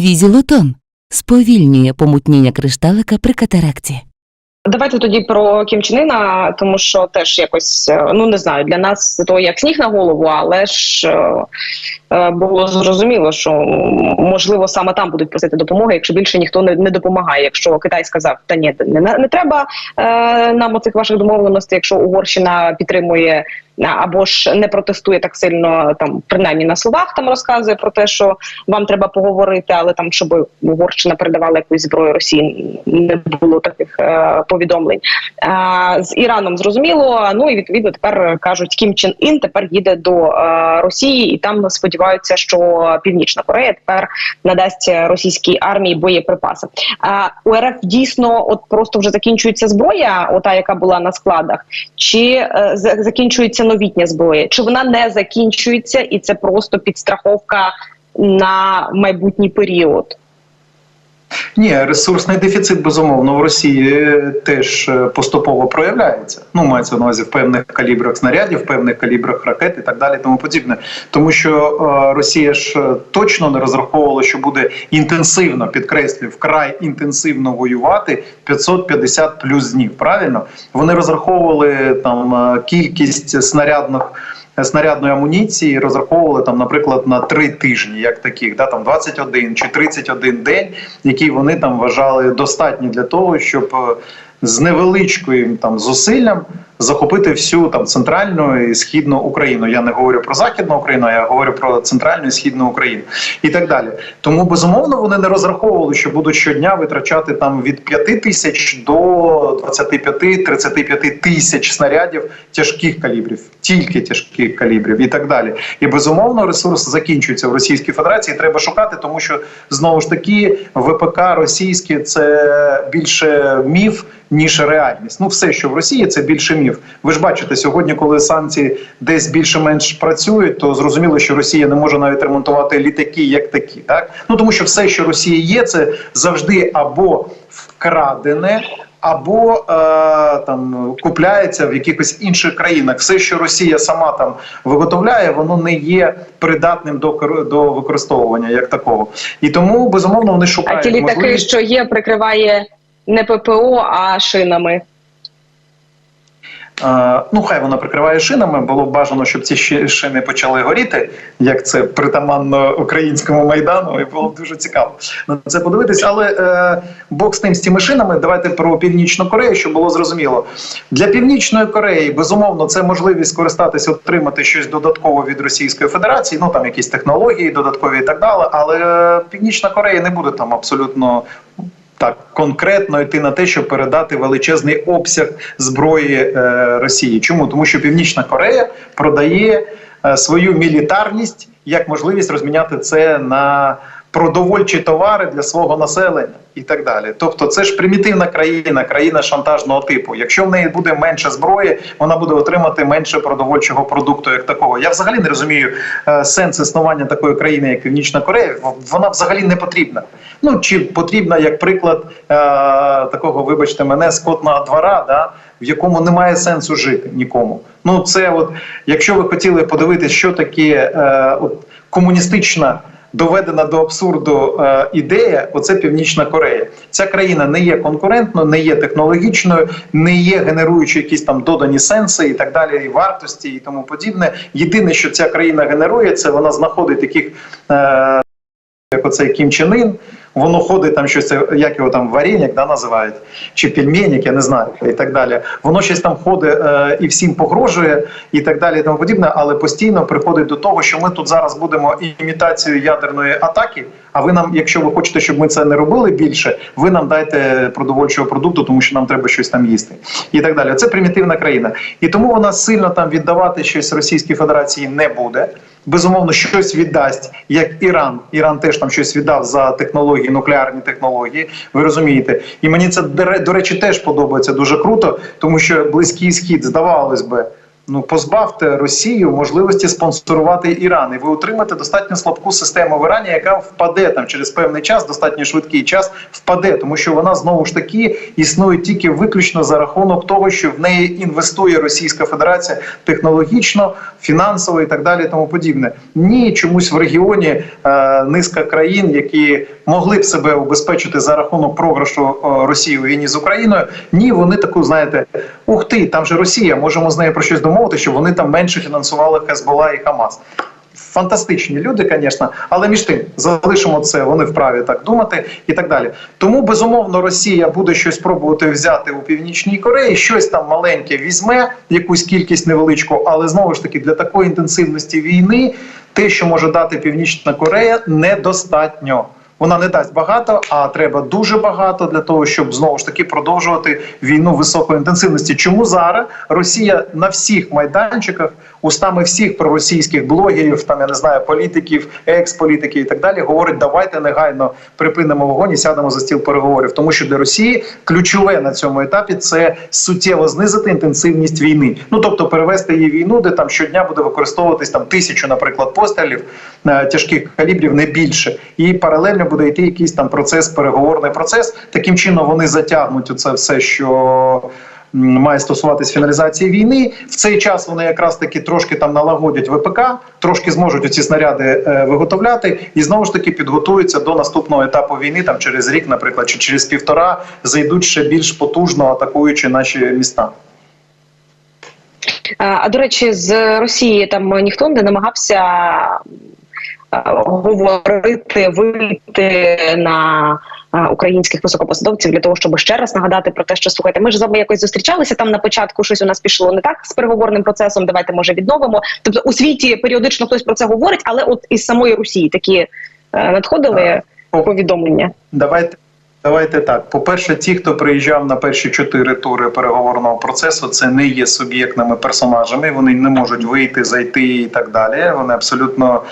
Візілотон сповільнює помутніння кришталика при катаракті. Давайте тоді про Кім Чен Ына, тому що теж якось е, ну не знаю для нас то як сніг на голову, але ж е, е, було зрозуміло, що можливо саме там будуть просити допомоги, якщо більше ніхто не, не допомагає. Якщо Китай сказав, та ні, не, не треба е, нам оцих ваших домовленостей, якщо Угорщина підтримує. Або ж не протестує так сильно, там принаймні на словах там розказує про те, що вам треба поговорити, але там, щоб Угорщина передавала якусь зброю Росії, не було таких е, повідомлень. Е, з Іраном зрозуміло. Ну і відповідно тепер кажуть, Кім Чен Ін тепер їде до е, Росії, і там сподіваються, що Північна Корея тепер надасть російській армії боєприпаси. Е, у РФ дійсно от просто вже закінчується зброя, ота яка була на складах, чи е, за- закінчується новітня зброя, чи вона не закінчується, і це просто підстраховка на майбутній період. Ні, ресурсний дефіцит безумовно в Росії е, теж е, поступово проявляється. Ну мається на увазі в певних калібрах снарядів, в певних калібрах ракет і так далі, тому подібне. Тому що е, Росія ж точно не розраховувала, що буде інтенсивно підкреслюю, вкрай інтенсивно воювати 550 плюс днів. Правильно вони розраховували там кількість снарядних. Снарядної амуніції розраховували там, наприклад, на три тижні, як таких, да там 21 чи 31 день, які вони там вважали достатні для того, щоб е, з невеличким там зусиллям захопити всю там центральну і східну Україну. Я не говорю про західну Україну, я говорю про центральну і східну Україну і так далі. Тому безумовно вони не розраховували, що будуть щодня витрачати там від 5 тисяч до 25-35 тисяч снарядів тяжких калібрів, тільки тяжких калібрів і так далі. І безумовно ресурс закінчується в Російській Федерації. Треба шукати, тому що знову ж таки ВПК російське це більше міф. Ніж реальність, ну все, що в Росії, це більше міф. Ви ж бачите, сьогодні, коли санкції десь більше-менш працюють, то зрозуміло, що Росія не може навіть ремонтувати літаки як такі. Так ну тому що все, що Росії є, це завжди або вкрадене, або е, там купляється в якихось інших країнах. Все, що Росія сама там виготовляє, воно не є придатним до до використовування як такого. І тому безумовно вони шукають А ті літаки, можливість. що є, прикриває не ППО, а шинами. Е, Ну, хай вона прикриває шинами. Було б бажано, щоб ці шини почали горіти, як це притаманно українському майдану, і було б дуже цікаво на це подивитись. Але е, Бог з тим з цими шинами. Давайте про північну Корею, щоб було зрозуміло. Для північної Кореї безумовно це можливість скористатися, отримати щось додатково від Російської Федерації. Ну там якісь технології додаткові і так далі. Але е, Північна Корея не буде там абсолютно так конкретно йти на те, щоб передати величезний обсяг зброї е, Росії. Чому тому, що Північна Корея продає е, свою мілітарність як можливість розміняти це на продовольчі товари для свого населення і так далі. Тобто, це ж примітивна країна, країна шантажного типу. Якщо в неї буде менше зброї, вона буде отримати менше продовольчого продукту, як такого. Я взагалі не розумію е, сенс існування такої країни, як Північна Корея. Вона взагалі не потрібна. Ну чи потрібна як приклад е, такого, вибачте, мене скотного двора, да, в якому немає сенсу жити нікому. Ну це от, якщо ви хотіли подивитися, що таке е, от, комуністична. Доведена до абсурду е, ідея, оце Північна Корея. Ця країна не є конкурентною, не є технологічною, не є генеруючи якісь там додані сенси і так далі, і вартості і тому подібне. Єдине, що ця країна генерує, це вона знаходить таких е, як оцей Кім Чен Ін, воно ходить там щось, як його там вареньок да, називають, чи пельменник, я не знаю, і так далі. Воно щось там ходить е, і всім погрожує, і так далі, і тому подібне, але постійно приходить до того, що ми тут зараз будемо імітацією ядерної атаки. А ви нам, якщо ви хочете, щоб ми це не робили більше, ви нам дайте продовольчого продукту, тому що нам треба щось там їсти, і так далі. Це примітивна країна, і тому вона сильно там віддавати щось Російській Федерації не буде. Безумовно, щось віддасть, як Іран. Іран теж там щось віддав за технології, нуклеарні технології. Ви розумієте, і мені це до речі теж подобається дуже круто, тому що близький схід, здавалось би, Ну, позбавте Росію можливості спонсорувати Іран, і ви отримаєте достатньо слабку систему в Ірані, яка впаде там через певний час, достатньо швидкий час впаде, тому що вона знову ж таки існує тільки виключно за рахунок того, що в неї інвестує Російська Федерація технологічно, фінансово і так далі, тому подібне. Ні, чомусь в регіоні е, низка країн, які могли б себе убезпечити за рахунок програшу е, Росії у війні з Україною. Ні, вони таку знаєте, ух ти, там же Росія, можемо з нею про щось домовити, щоб вони там менше фінансували Хезбола і Хамас. Фантастичні люди, звісно, але між тим залишимо це, вони вправі так думати і так далі. Тому безумовно Росія буде щось пробувати взяти у північній Кореї, щось там маленьке візьме, якусь кількість невеличку, але знову ж таки для такої інтенсивності війни те, що може дати Північна Корея, недостатньо. Вона не дасть багато, а треба дуже багато для того, щоб знову ж таки продовжувати війну високої інтенсивності. Чому зараз Росія на всіх майданчиках, устами всіх проросійських блогерів, там я не знаю, політиків, екс-політиків і так далі, говорить, давайте негайно припинимо вогонь і сядемо за стіл переговорів. Тому що для Росії ключове на цьому етапі це суттєво знизити інтенсивність війни. Ну тобто перевести її війну, де там щодня буде використовуватись там тисячу, наприклад, пострілів е, тяжких калібрів, не більше, і паралельно буде йти якийсь там процес, переговорний процес. Таким чином вони затягнуть оце все, що. Має стосуватись фіналізації війни в цей час. Вони якраз таки трошки там налагодять ВПК, трошки зможуть оці снаряди е, виготовляти, і знову ж таки підготуються до наступного етапу війни. Там через рік, наприклад, чи через півтора зайдуть ще більш потужно атакуючи наші міста. А, до речі, з Росії там ніхто не намагався говорити, вийти на українських високопосадовців для того, щоб ще раз нагадати про те, що слухайте, ми ж з вами якось зустрічалися там на початку. Щось у нас пішло не так з переговорним процесом. Давайте може відновимо. Тобто у світі періодично хтось про це говорить, але от із самої Росії такі е, надходили повідомлення. Давайте. Давайте так. По-перше, ті, хто приїжджав на перші чотири тури переговорного процесу, це не є суб'єктними персонажами. Вони не можуть вийти, зайти і так далі. Вони абсолютно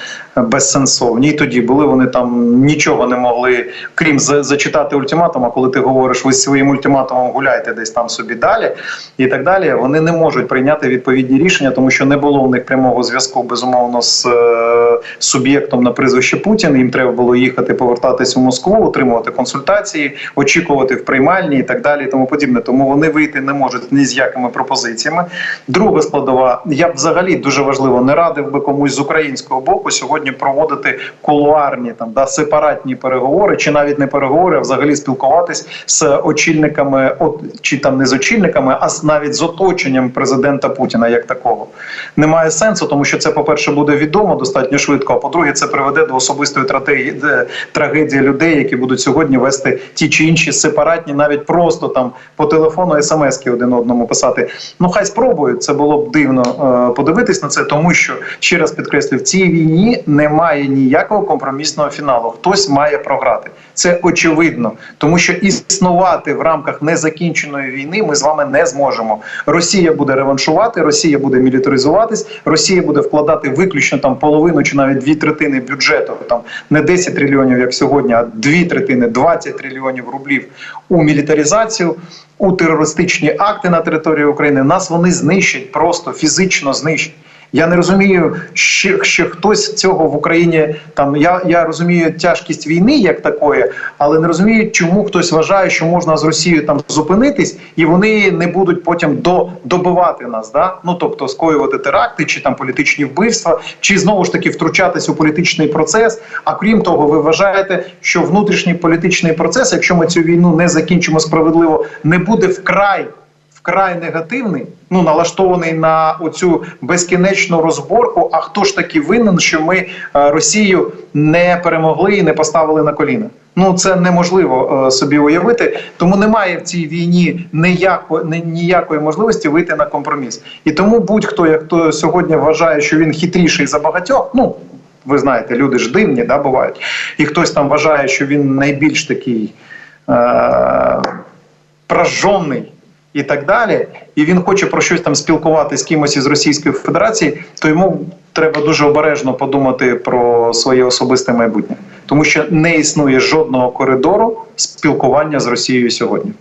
безсенсовні. І тоді були вони там нічого не могли, крім зачитати ультиматум. А коли ти говориш, ви своїм ультиматумом гуляйте десь там собі далі, і так далі. Вони не можуть прийняти відповідні рішення, тому що не було в них прямого зв'язку безумовно з е, суб'єктом на прізвище Путін. Їм треба було їхати, повертатись у Москву, отримувати консультації, очікувати в приймальні і так далі. І тому подібне. Тому вони вийти не можуть ні з якими пропозиціями. Друга складова, я б взагалі дуже важливо не радив би комусь з українського боку сьогодні проводити кулуарні там да сепаратні переговори, чи навіть не переговори, а взагалі спілкуватись з очільниками, от чи там не з очільниками, а навіть з оточенням президента Путіна як такого. Немає сенсу, тому що це, по-перше, буде відомо достатньо швидко. А по-друге, це приведе до особистої де- трагедії людей, які будуть сьогодні вести ті чи інші сепаратні, навіть просто там по телефону смски один одному писати. Ну хай спробують. Це було б дивно е, подивитись на це, тому що ще раз підкреслю, в цій війні немає ніякого компромісного фіналу. Хтось має програти. Це очевидно, тому що існувати в рамках незакінченої війни ми з вами не зможемо. Росія буде реваншувати, Росія буде мілітаризуватись, Росія буде вкладати виключно там половину чи навіть дві третини бюджету, там не 10 трильйонів, як сьогодні, а дві третини, 20 трильйонів рублів у мілітаризацію. У терористичні акти на території України нас вони знищать, просто фізично знищать. Я не розумію, що, що хтось цього в Україні там. Я, я розумію тяжкість війни як такої, але не розумію, чому хтось вважає, що можна з Росією там зупинитись, і вони не будуть потім до, добивати нас. Да? Ну тобто скоювати теракти, чи там політичні вбивства, чи знову ж таки втручатись у політичний процес. А крім того, ви вважаєте, що внутрішній політичний процес, якщо ми цю війну не закінчимо справедливо, не буде вкрай вкрай негативний, ну налаштований на оцю безкінечну розборку. А хто ж таки винен, що ми е, Росію не перемогли і не поставили на коліна? Ну це неможливо е, собі уявити. Тому немає в цій війні ніяко, ні- ніякої можливості вийти на компроміс. І тому будь-хто, як хто сьогодні вважає, що він хитріший за багатьох, ну. Ви знаєте, люди ж дивні, да, бувають. І хтось там вважає, що він найбільш такий е- прожжений і так далі, і він хоче про щось там спілкуватися з кимось із Російської Федерації, то йому треба дуже обережно подумати про своє особисте майбутнє, тому що не існує жодного коридору спілкування з Росією сьогодні.